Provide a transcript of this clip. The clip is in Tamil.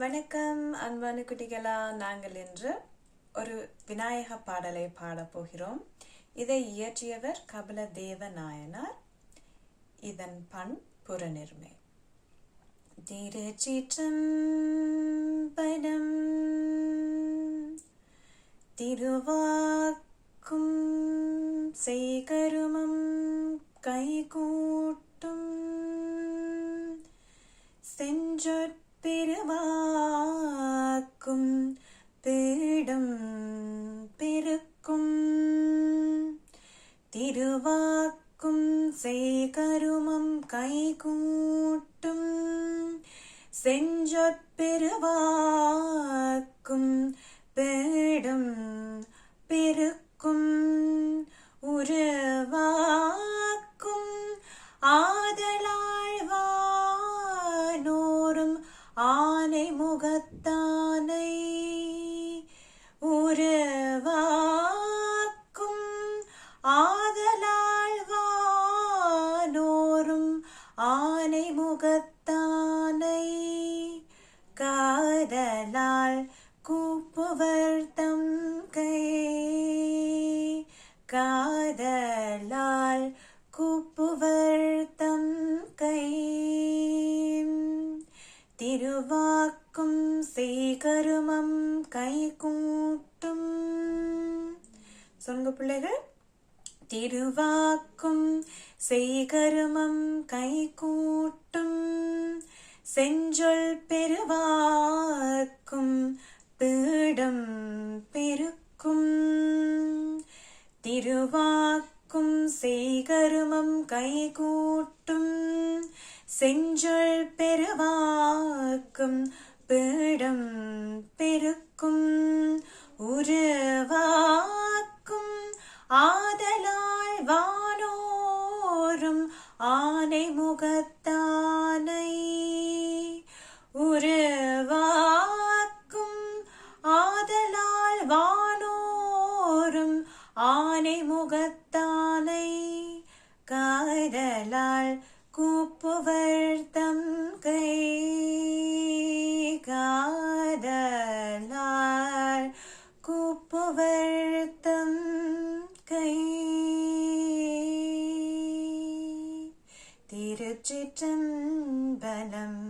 வணக்கம் அன்பான குட்டிகளா. நாங்கள் இன்று ஒரு விநாயக பாடலை பாடப்போகிறோம் இதை இயற்றியவர் கபில தேவ நாயனார் இதன் பண் புறநிர்மை. திருச்சிற்றம்பலம் திருவாக்கும் செய்கருமம் கைகூட்டும் செஞ்சொற்பெருவாக்கும் பீடம் பெருக்கும் திருவாக்கும் செய்கருமம் கைகூட்டும். செஞ்சொற்பெருவாக்கும் பீடம் பெருக்கும் முகத்தானை காதலால் கூப்புவர் தம் கை. காதலால் கூப்புவர் தம் கை. திருவாக்கும் செய்கருமம் கை கூட்டும் சொல்லுங்க பிள்ளைகள். திருவாக்கும் செய்கருமம் கை கூட்டும் செஞ்சொல் பெருவாக்கும் பீடம் பெருக்கும் திருவாக்கும் செய்கருமம் கைகூட்டும் செஞ்சொல் பெருவாக்கும் பீடம் பெருக்கும் உருவா ஆனை முகத்தானை உருவாக்கும் ஆதலால் வானோரும் ஆனை முகத்தானை காதலால் கூப்புவர் தம் கை. காதலால் கூப்புவர் தம் கை. திருச்சிற்றம்பலம்